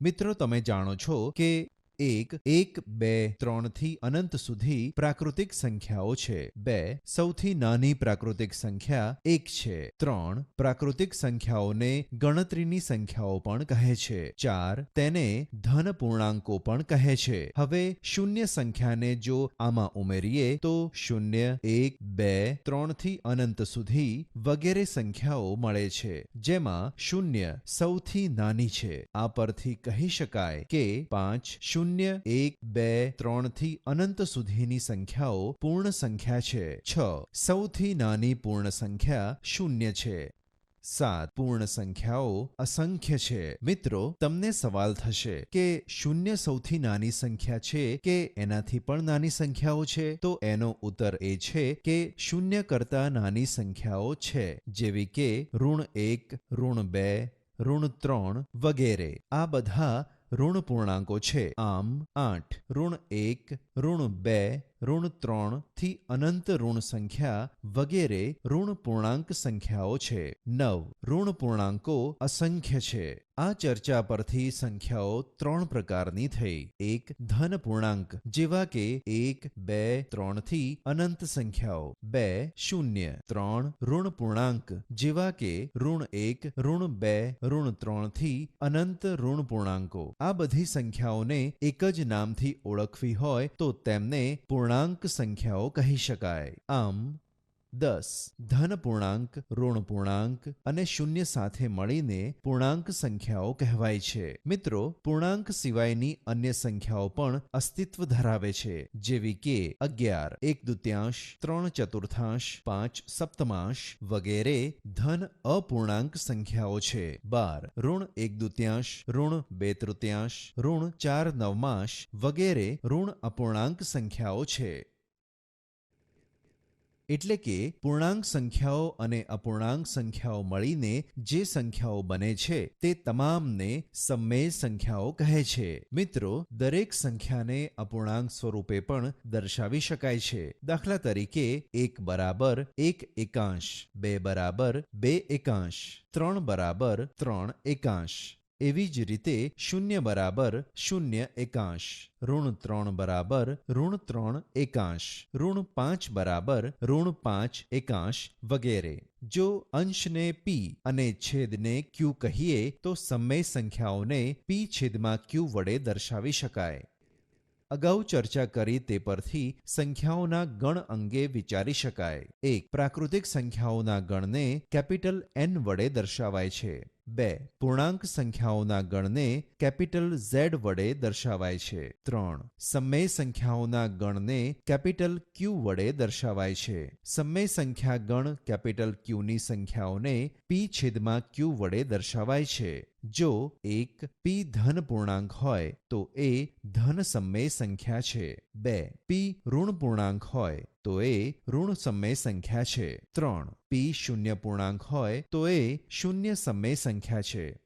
મિત્રો તમે જાણો છો કે એક એક, બે, ત્રણથી અનંત સુધી પ્રાકૃતિક સંખ્યાઓ છે. બે, સૌથી નાની પ્રાકૃતિક સંખ્યા એક છે. ત્રણ, પ્રાકૃતિક સંખ્યાઓને ગણતરીની સંખ્યાઓ પણ કહે છે. ચાર, તેને ધન પૂર્ણાંકો પણ કહે છે. હવે શૂન્ય સંખ્યાને જો આમાં ઉમેરીએ, તો શૂન્ય, એક, બે ત્રણથી અનંત સુધી વગેરે સંખ્યાઓ મળે છે. જેમાં શૂન્ય સૌથી નાની છે. આ પરથી કહી શકાય કે પાંચ, શૂન્ય એક, બે, ત્રણથી અનંત સુધીની સંખ્યાઓ પૂર્ણ સંખ્યા છે. છ. સૌથી નાની પૂર્ણ સંખ્યા શૂન્ય છે. સાત. પૂર્ણ સંખ્યાઓ અસંખ્ય છે. મિત્રો, તમને સવાલ થશે કે શૂન્ય સૌથી નાની સંખ્યા છે કે એનાથી પણ નાની સંખ્યાઓ છે? તો એનો ઉત્તર એ છે કે શૂન્ય કરતા નાની સંખ્યાઓ છે, જેવી કે ઋણ એક, ઋણ બે, ઋણ ત્રણ વગેરે. આ બધા ઋણ પૂર્ણાંકો છે. આમ આઠ ઋણ એક ઋણ બે ઋણ ત્રણથી અનંત ઋણ સંખ્યા વગેરે ઋણ પૂર્ણાંક સંખ્યાઓ છે. નવ. ઋણ પૂર્ણાંકો અસંખ્ય છે. આ ચર્ચા પરથી સંખ્યાઓ ત્રણ પ્રકારની થઈ. એક, ધન પૂર્ણાંક, જેવા કે એક, બે, ત્રણથી અનંત સંખ્યાઓ. બે, શૂન્ય. ત્રણ, ઋણ પૂર્ણાંક, જેવા કે ઋણ એક, ઋણ બે, ઋણ ત્રણથી અનંત ઋણ પૂર્ણાંકો. આ બધી સંખ્યાઓને એક જ નામથી ઓળખવી હોય તો તેમને પૂર્ણાંક સંખ્યાઓ કહી શકાય આમ દસ. ધન પૂર્ણાંક, ઋણ પૂર્ણાંક અને શૂન્ય સાથે મળીને પૂર્ણાંક સંખ્યાઓ કહેવાય છે. મિત્રો, પૂર્ણાંક સિવાયની અન્ય સંખ્યાઓ પણ અસ્તિત્વ ધરાવે છે. જેવી કે અગિયાર, એક દુત્યાંશ, ત્રણ ચતુર્થાંશ, પાંચ સપ્તમાંશ વગેરે ધન અપૂર્ણાંક સંખ્યાઓ છે. બાર, ઋણ એક દુત્યાંશ, ઋણ બે તૃતીયાંશ, ઋણ ચાર નવમાંશ વગેરે ઋણ અપૂર્ણાંક સંખ્યાઓ છે. એટલે કે પૂર્ણાંક સંખ્યાઓ અને અપૂર્ણાંક સંખ્યાઓ મળીને જે સંખ્યાઓ બને છે, તે તમામને સમમેય સંખ્યાઓ કહે છે. મિત્રો, દરેક સંખ્યાને અપૂર્ણાંક સ્વરૂપે પણ દર્શાવી શકાય છે. દાખલા તરીકે, એક બરાબર, એક એકાંશ, બે બરાબર, બે એકાંશ, ત્રણ બરાબર, ત્રણ એકાંશ. એવી જ રીતે શૂન્ય બરાબર શૂન્ય એકાંશ. ઋણ ત્રણ બરાબર ઋણ ત્રણ એકાંશ. ઋણ પાંચ બરાબર ઋણ પાંચ એકાંશ વગેરે. જો અંશને પી અને છેદને ક્યુ કહીએ, તો સમય સંખ્યાઓને પી છેદમાં ક્યુ વડે દર્શાવી શકાય. અગાઉ ચર્ચા કરી તે પરથી સંખ્યાઓના ગણ અંગે વિચારી શકાય. એક, પ્રાકૃતિક સંખ્યાઓના ગણને કેપિટલ એન વડે દર્શાવાય છે. બે પૂર્ણાંક સંખ્યાઓના ગણને કેપિટલ ઝેડ વડે દર્શાવાય છે. ત્રણ સમય સંખ્યાઓના ગણને કેપિટલ ક્યુ વડે દર્શાવાય છે. સમય સંખ્યા ગણ કેપિટલ ક્યુની સંખ્યાઓને પી છેદમાં ક્યુ વડે દર્શાવાય છે. જો એક પી ધન પૂર્ણાંક હોય તો એ ધન સમય સંખ્યા છે. બે. પી ઋણ પૂર્ણાંક હોય તો એ ઋણ સમય સંખ્યા છે. ત્રણ. પી શૂન્ય પૂર્ણાંક હોય તો એ શૂન્ય સમય સંખ્યા છે.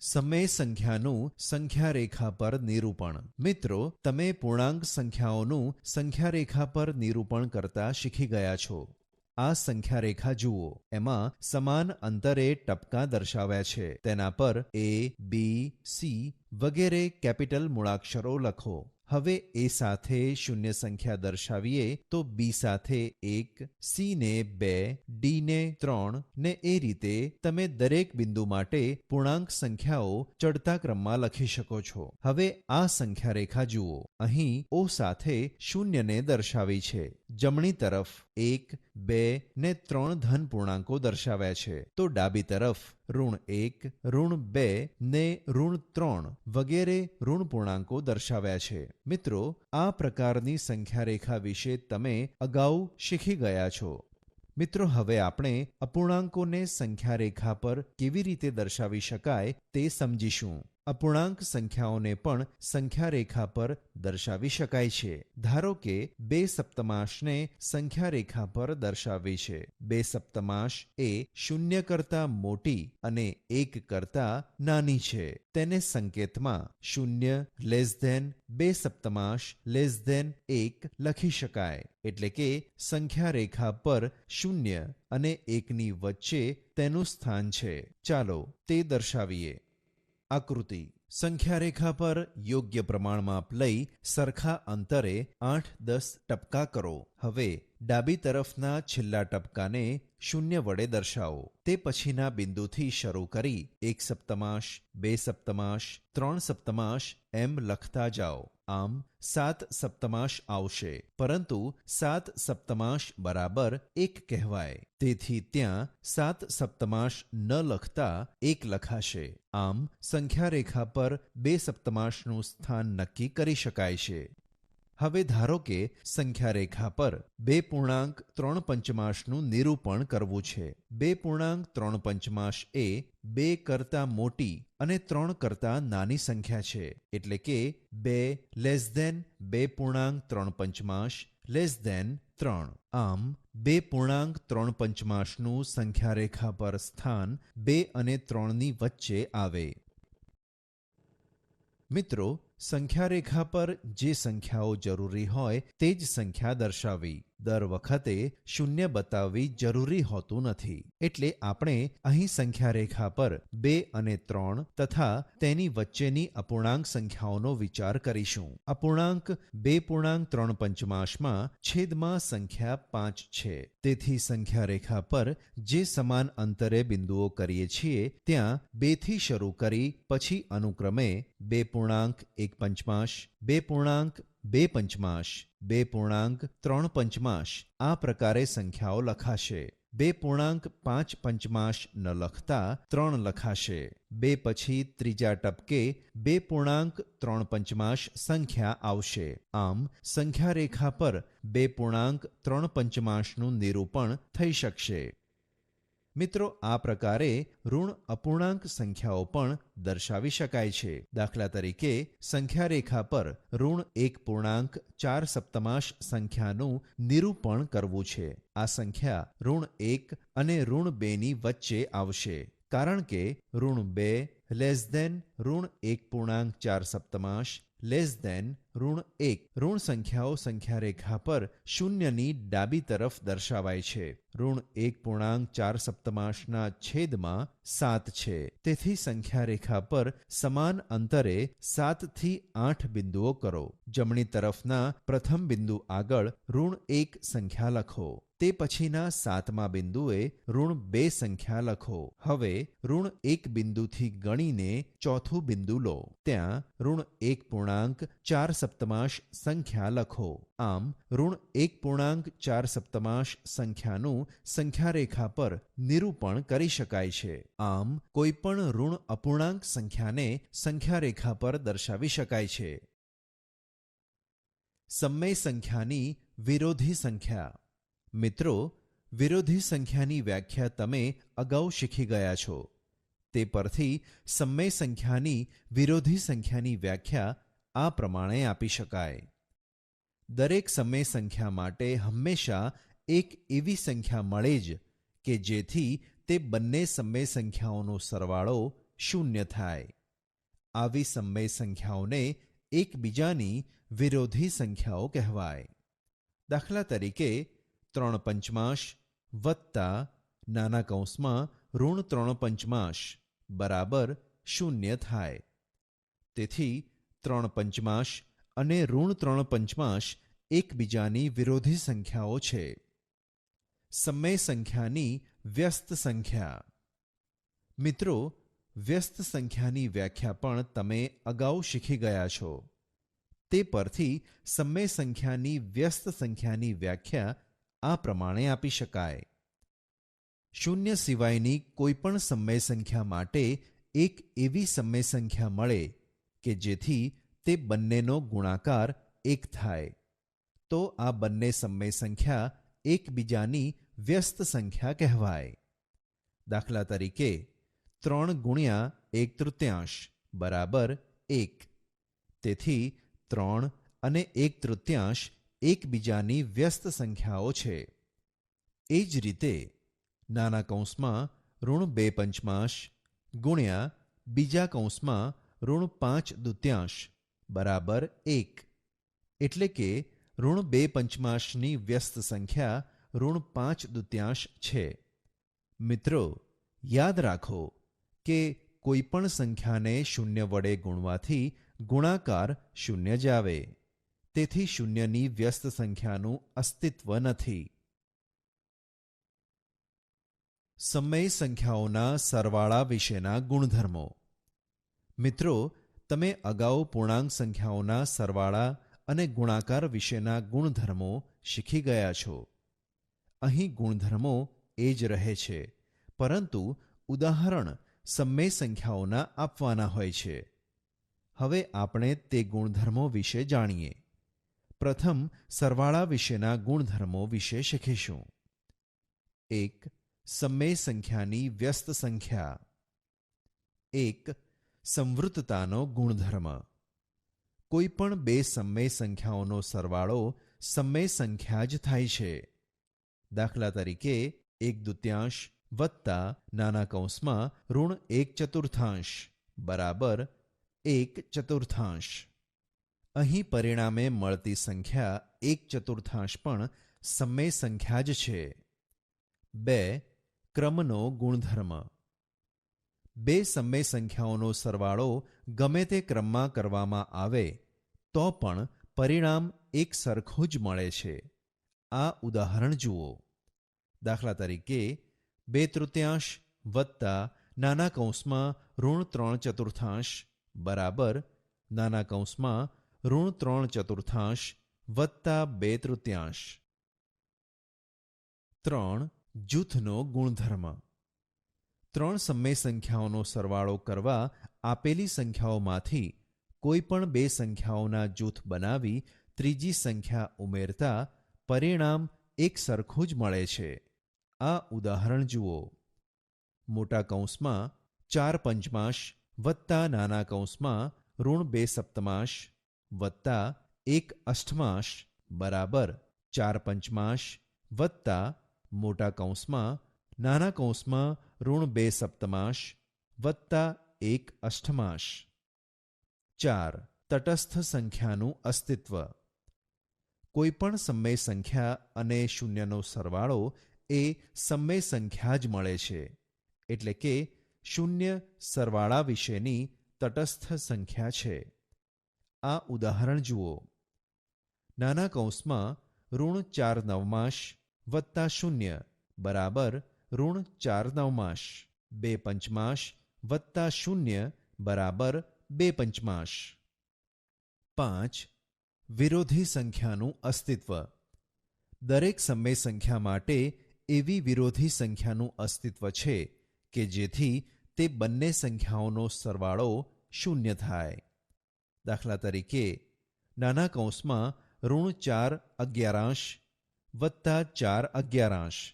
સમય સંખ્યાનું સંખ્યા રેખા પર નિરૂપણ. મિત્રો, તમે પૂર્ણાંક સંખ્યાઓનું સંખ્યા રેખા પર નિરૂપણ કરતા શીખી ગયા છો. આ સંખ્યા રેખા જુઓ. એમાં સમાન અંતરે ટપકા દર્શાવ્યા છે. તેના પર એ બી સી વગેરે કેપિટલ મૂળાક્ષરો લખો. હવે એ સાથે શૂન્ય સંખ્યા દર્શાવીએ તો બી સાથે એક સી ને બે ડી ને ત્રણ ને એ રીતે તમે દરેક બિંદુ માટે પૂર્ણાંક સંખ્યાઓ ચડતા ક્રમમાં લખી શકો છો. હવે આ સંખ્યા રેખા જુઓ. અહીં ઓ સાથે શૂન્યને દર્શાવી છે. જમણી તરફ એક, બે ને ત્રણ ધન પૂર્ણાંકો દર્શાવ્યા છે. તો ડાબી તરફ ઋણ એક, ઋણ બે ને ઋણ ત્રણ વગેરે ઋણ પૂર્ણાંકો દર્શાવ્યા છે. મિત્રો, આ પ્રકારની સંખ્યારેખા વિશે તમે અગાઉ શીખી ગયા છો. મિત્રો, હવે આપણે અપૂર્ણાંકોને સંખ્યા રેખા પર કેવી રીતે દર્શાવી શકાય તે સમજીશું. અપૂર્ણાંક સંખ્યાઓને પણ સંખ્યા રેખા પર દર્શાવી શકાય છે. ધારો કે, બે સપ્તમાશને સંખ્યા રેખા પર દર્શાવી છે. બે સપ્તમાશ એ શૂન્ય કરતા મોટી અને એક કરતા નાની છે. તેને સંકેતમાં શૂન્ય લેસ ધેન બે સપ્તમાશ લેસ ધેન એક લખી શકાય. એટલે કે સંખ્યા રેખા પર શૂન્ય અને એકની વચ્ચે તેનું સ્થાન છે. ચાલો તે દર્શાવીએ. આકૃતિ. સંખ્યારેખા પર યોગ્ય પ્રમાણ માપ લઈ સરખા અંતરે આઠ દસ ટપકા કરો. હવે ડાબી તરફના છેલ્લા ટપકાને શૂન્ય વડે દર્શાવો. તે પછીના બિંદુથી શરૂ કરી એક સપ્તમાશ, બે સપ્તમાશ, ત્રણ સપ્તમાશ એમ લખતા જાઓ. આમ સાત સપ્તમાશ આવશે. પરંતુ સાત સપ્તમાશ બરાબર એક કહેવાય. તેથી ત્યાં સાત સપ્તમાશ ન લખતા એક લખાશે. આમ સંખ્યા રેખા પર બે સપ્તમાશનું સ્થાન નક્કી કરી શકાય છે. હવે ધારો કે સંખ્યા રેખા પર બે પૂર્ણાંક ત્રણ પંચમાશનું નિરૂપણ કરવું છે. બે પૂર્ણાંક ત્રણ પંચમાશ એ બે કરતાં મોટી અને ત્રણ કરતાં નાની સંખ્યા છે. એટલે કે બે લેસ ધેન બે પૂર્ણાંક ત્રણ પંચમાશ, લેસ ધેન ત્રણ. આમ, બે પૂર્ણાંક ત્રણ પંચમાશનું સંખ્યા રેખા પર સ્થાન બે અને ત્રણની વચ્ચે આવે. મિત્રો સંખ્યા રેખા પર જે સંખ્યાઓ જરૂરી હોય તે જ સંખ્યા દર્શાવી. દર વખતે શૂન્ય બતાવવી જરૂરી હોતું નથી. એટલે આપણે અહીં સંખ્યા રેખા પર બે અને ત્રણ તથા તેની વચ્ચેની અપૂર્ણાંક સંખ્યાઓનો વિચાર કરીશું. અપૂર્ણાંક બે પૂર્ણાંક ત્રણ પંચમાશમાં છેદમાં સંખ્યા પાંચ છે. તેથી સંખ્યા રેખા પર જે સમાન અંતરે બિંદુઓ કરીએ છીએ, ત્યાં બેથી શરૂ કરી પછી અનુક્રમે બે પૂર્ણાંક એક પંચમાશ, બે પૂર્ણાંક, બે પંચમાશ, બે પૂર્ણાંક, ત્રણ પંચમાશ આ પ્રકારે સંખ્યાઓ લખાશે. બે પૂર્ણાંક, પાંચ પંચમાશ ન લખતા ત્રણ લખાશે. બે પછી ત્રીજા ટપકે બે પૂર્ણાંક, ત્રણ પંચમાશ સંખ્યા આવશે. આમ સંખ્યા રેખા પર બે પૂર્ણાંક, ત્રણ પંચમાશનું નિરૂપણ થઈ શકશે. મિત્રો, આ પ્રકારે ઋણ અપૂર્ણાંક સંખ્યાઓ પણ દર્શાવી શકાય છે. દાખલા તરીકે સંખ્યા રેખા પર ઋણ એક પૂર્ણાંક ચાર સપ્તમાશ સંખ્યાનું નિરૂપણ કરવું છે. આ સંખ્યા ઋણ એક અને ઋણ બેની વચ્ચે આવશે. કારણ કે ઋણ બે લેસ ધેન ઋણ એક પૂર્ણાંક ચાર સપ્તમાશ લેસ ધેન ઋણ એક. ઋણ સંખ્યાઓ સંખ્યા રેખા પર શૂન્યની ડાબી તરફ દર્શાવાય છે. ઋણ એક પૂર્ણાંક ચાર સપ્તમાંશના છેદમાં સાત છે. તેથી સંખ્યા રેખા પર સમાન અંતરે સાતથી આઠ બિંદુઓ કરો. જમણી તરફના પ્રથમ બિંદુ આગળ ઋણ એક સંખ્યા લખો. તે પછીના સાતમા બિંદુએ ઋણ બે સંખ્યા લખો. હવે ઋણ એક બિંદુથી ગણીને ચોથું બિંદુ લો. ત્યાં ઋણ એક પૂર્ણાંક ચાર સપ્તમાશ સંખ્યા લખો. આમ, ઋણ એક પૂર્ણાંક ચાર સપ્તમાશ સંખ્યાનું સંખ્યા રેખા પર નિરૂપણ કરી શકાય છે. આમ, કોઈપણ ઋણ અપૂર્ણાંક સંખ્યાને સંખ્યા રેખા પર દર્શાવી શકાય છે. સમય સંખ્યાની વિરોધી સંખ્યા. મિત્રો, વિરોધી સંખ્યાની વ્યાખ્યા તમે અગાઉ શીખી ગયા છો. તે પરથી સમય સંખ્યાની વિરોધી સંખ્યાની વ્યાખ્યા આ પ્રમાણે આપી શકાય. દરેક સમય સંખ્યા માટે હંમેશા એક એવી સંખ્યા મળે જ કે જેથી તે બંને સમય સંખ્યાઓનો સરવાળો શૂન્ય થાય. આવી સમય સંખ્યાઓને એકબીજાની વિરોધી સંખ્યાઓ કહેવાય. દાખલા તરીકે, ત્રણ પંચમાશ વત્તા નાના કૌંસમાં ઋણ ત્રણ પંચમાશ બરાબર શૂન્ય થાય. તેથી ત્રણ પંચમાશ અને ઋણ ત્રણ પંચમાશ એકબીજાની વિરોધી સંખ્યાઓ છે. સમય સંખ્યાની વ્યસ્ત સંખ્યા. મિત્રો, વ્યસ્ત સંખ્યાની વ્યાખ્યા પણ તમે અગાઉ શીખી ગયા છો. તે પરથી સમય સંખ્યાની વ્યસ્ત સંખ્યાની વ્યાખ્યા આ પ્રમાણે આપી શકાય. શૂન્ય સિવાયની કોઈપણ સમય સંખ્યા માટે એક એવી સમય સંખ્યા મળે કે જેથી તે બંનેનો ગુણાકાર એક થાય. તો આ બંને સમય સંખ્યા એકબીજાની વ્યસ્ત સંખ્યા કહેવાય. દાખલા તરીકે, ત્રણ ગુણ્યા એક તૃત્યાંશ બરાબર એક. તેથી ત્રણ અને એક તૃત્યાંશ એકબીજાની વ્યસ્ત સંખ્યાઓ છે. એ જ રીતે, નાના કૌંસમાં ઋણ બે પંચમાંશ ગુણ્યા બીજા કૌંસમાં ઋણ પાંચ દુત્યાંશ બરાબર એક. એટલે કે ઋણ બે પંચમાંશની વ્યસ્ત સંખ્યા ઋણ પાંચ દુત્યાંશ છે. મિત્રો, યાદ રાખો કે કોઈપણ સંખ્યાને શૂન્ય વડે ગુણવાથી ગુણાકાર શૂન્ય જ આવે. તેથી શૂન્યની વ્યસ્ત સંખ્યાનું અસ્તિત્વ નથી. સમય સંખ્યાઓના સરવાળા વિશેના ગુણધર્મો. મિત્રો, તમે અગાઉ પૂર્ણાંક સંખ્યાઓના સરવાળા અને ગુણાકાર વિશેના ગુણધર્મો શીખી ગયા છો. અહીં ગુણધર્મો એ જ રહે છે, પરંતુ ઉદાહરણ સમય સંખ્યાઓના આપવાના હોય છે. હવે આપણે તે ગુણધર્મો વિશે જાણીએ. પ્રથમ, સરવાળા વિશેના ગુણધર્મો વિશે શીખીશું. એક, સમય સંખ્યાની વ્યસ્ત સંખ્યા. એક સંવૃતતાનો ગુણધર્મ. કોઈ પણ બે સમય સંખ્યાઓનો સરવાળો સમય સંખ્યા જ થાય છે. દાખલા તરીકે, એક દુત્યાંશ વત્તા નાના કૌંસમાં ઋણ એક ચતુર્થાંશ બરાબર એક ચતુર્થાંશ. અહીં પરિણામે મળતી સંખ્યા એક ચતુર્થાંશ પણ સમય સંખ્યા જ છે. બે, ક્રમનો ગુણધર્મ. બે સમય સંખ્યાઓનો સરવાળો ગમે તે ક્રમમાં કરવામાં આવે, તો પણ પરિણામ એક સરખું જ મળે છે. આ ઉદાહરણ જુઓ. દાખલા તરીકે, બે તૃતીયાંશ વત્તા નાના કૌંસમાં ઋણ ત્રણ ચતુર્થાંશ બરાબર નાના કૌંસમાં ઋણ ત્રણ ચતુર્થાંશ વત્તા બે તૃતીયાંશ. ત્રણ જૂથનો ગુણધર્મ. ત્રણ સમય સંખ્યાઓનો સરવાળો કરવા આપેલી સંખ્યાઓમાંથી કોઈ પણ બે સંખ્યાઓના જૂથ બનાવી ત્રીજી સંખ્યા ઉમેરતા પરિણામ એક સરખું જ મળે છે. આ ઉદાહરણ જુઓ. મોટા કૌંસમાં ચાર પંચમાંશ વત્તા નાના કૌંસમાં ઋણ બે સપ્તમાંશ વત્તા એક અષ્ટમાંશ બરાબર ચાર પંચમાંશ વત્તા મોટા કૌંસમાં નાના કૌંસમાં ઋણ બે સપ્તમાંશ વત્તા એક અષ્ટમાંશ. ચાર, તટસ્થ સંખ્યાનું અસ્તિત્વ. કોઈપણ સમય સંખ્યા અને શૂન્યનો સરવાળો એ સમય સંખ્યા જ મળે છે. એટલે કે શૂન્ય સરવાળા વિશેની તટસ્થ સંખ્યા છે. આ ઉદાહરણ જુઓ. નાના કૌંસમાં ઋણ ચાર નવમાંશ વત્તા શૂન્ય બરાબર ઋણ ચાર નવમાશ. બે પંચમાશ વત્તા શૂન્ય બરાબર બે પંચમાશ. પાંચ વિરોધી સંખ્યાનું અસ્તિત્વ. દરેક સમય સંખ્યા માટે એવી વિરોધી સંખ્યાનું અસ્તિત્વ છે કે જેથી તે બંને સંખ્યાઓનો સરવાળો શૂન્ય થાય. દાખલા તરીકે, નાના કૌંસમાં ઋણ ચાર અગિયારાંશ વત્તા ચાર અગિયારાંશ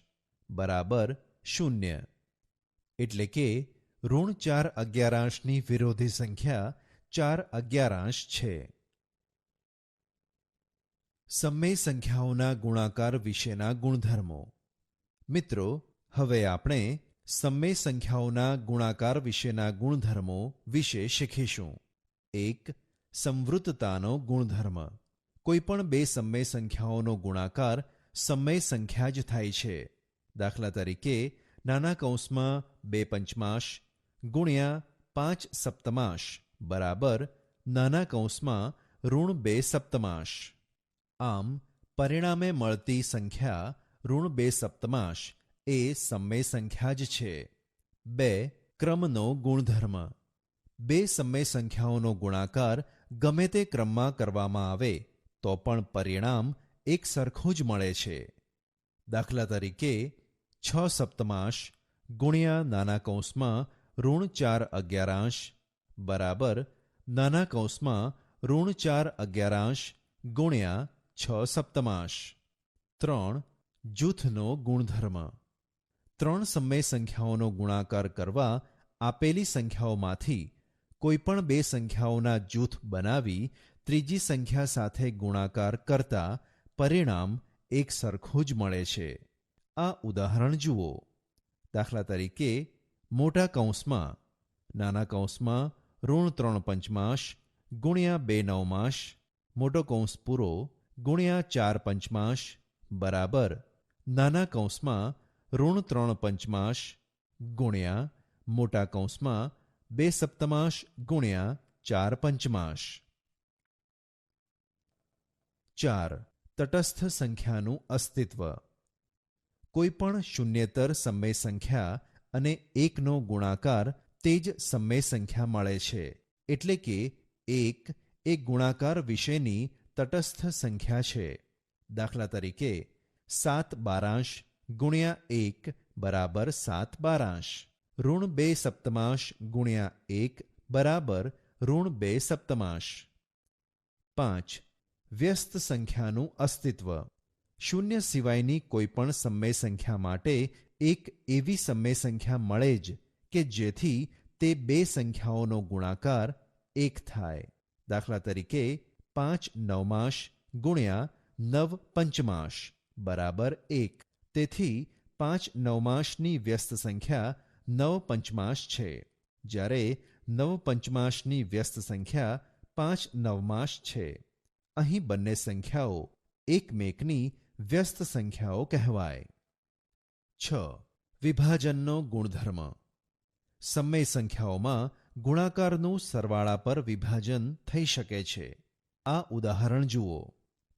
બરાબર શૂન્ય. એટલે કે ઋણ ચાર અગિયારાંશની વિરોધી સંખ્યા ચાર અગિયારાંશ છે. સમય સંખ્યાઓના ગુણાકાર વિશેના ગુણધર્મો. મિત્રો, હવે આપણે સમય સંખ્યાઓના ગુણાકાર વિશેના ગુણધર્મો વિશે શીખીશું. એક, સંવૃતતાનો ગુણધર્મ. કોઈપણ બે સમય સંખ્યાઓનો ગુણાકાર સમય સંખ્યા જ થાય છે. દાખલા તરીકે નાના કૌંસમાં બે પંચમાશ, ગુણ્યા પાંચ સપ્તમાશ, બરાબર નાના કૌંસમાં ઋણ બે સપ્તમાશ. આમ, પરિણામે મળતી સંખ્યા ઋણ બે સપ્તમાશ એ સમય સંખ્યા જ છે. બે ક્રમનો ગુણધર્મ. બે સમય સંખ્યાઓનો ગુણાકાર ગમે તે ક્રમમાં કરવામાં આવે, તો પણ પરિણામ એક સરખું જ મળે છે. દાખલા તરીકે છ સપ્તમાંશ ગુણ્યા નાના કૌંસમાં ઋણ ચાર અગિયારાંશ બરાબર નાના કૌંસમાં ઋણ ચાર અગિયારાંશ ગુણ્યા છ સપ્તમાંશ. ત્રણ જૂથનો ગુણધર્મ. ત્રણ સમય સંખ્યાઓનો ગુણાકાર કરવા આપેલી સંખ્યાઓમાંથી કોઈપણ બે સંખ્યાઓના જૂથ બનાવી ત્રીજી સંખ્યા સાથે ગુણાકાર કરતા પરિણામ એક સરખું જ મળે છે. આ ઉદાહરણ જુઓ. દાખલા તરીકે, મોટા કૌંસમાં, નાના કૌંસમાં ઋણ ત્રણ પંચમાંશ, ગુણ્યા બે નવમાંશ, મોટો કૌંસ પૂરો, ગુણ્યા ચાર પંચમાંશ, બરાબર. નાના કૌંસમાં ઋણ ત્રણ પંચમાંશ, ગુણ્યા મોટા કૌંસમાં બે સપ્તમાંશ, ગુણ્યા ચાર પંચમાંશ. ચાર. તટસ્થ સંખ્યાનું અસ્તિત્વ. કોઈપણ શૂન્યેતર સમય સંખ્યા અને એકનો ગુણાકાર તે જ સમય સંખ્યા મળે છે. એટલે કે એક એ ગુણાકાર વિશેની તટસ્થ સંખ્યા છે. દાખલા તરીકે સાત બારાંશ ગુણ્યા એક બરાબર સાત બારાંશ. ઋણ બે સપ્તમાંશ ગુણ્યા એક બરાબર ઋણ બે સપ્તમાંશ. પાંચ. વ્યસ્ત સંખ્યાનું અસ્તિત્વ. શૂન્ય સિવાયની કોઈપણ સમય સંખ્યા માટે એક એવી સમય સંખ્યા મળે જ કે જેથી તે બે સંખ્યાઓનો ગુણાકાર એક થાય. દાખલા તરીકે પાંચ નવમાશ ગુણ્યા નવ પંચમાશ બરાબર એક. તેથી પાંચ નવમાશની વ્યસ્ત સંખ્યા નવ પંચમાશ છે. જ્યારે નવ પંચમાશની વ્યસ્ત સંખ્યા પાંચ નવમાશ છે. અહીં બંને સંખ્યાઓ એકમેકની વ્યસ્ત સંખ્યાઓ કહેવાય. છ. વિભાજનનો ગુણધર્મ. સમય સંખ્યાઓમાં ગુણાકારનું સરવાળા પર વિભાજન થઈ શકે છે. આ ઉદાહરણ જુઓ.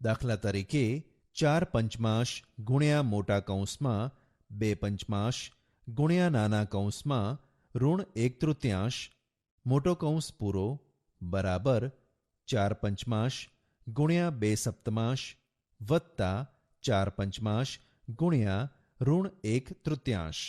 દાખલા તરીકે, ચાર પંચમાંશ ગુણ્યા મોટા કૌંસમાં, બે પંચમાંશ ગુણ્યા નાના કૌંસમાં, ઋણ એક તૃતીયાંશ, મોટો કૌંસ પૂરો, બરાબર, ચાર પંચમાંશ ગુણ્યા બે સપ્તમાંશ, વત્તા ચાર પંચમાંશ ગુણ્યા ઋણ એક તૃતીયાંશ.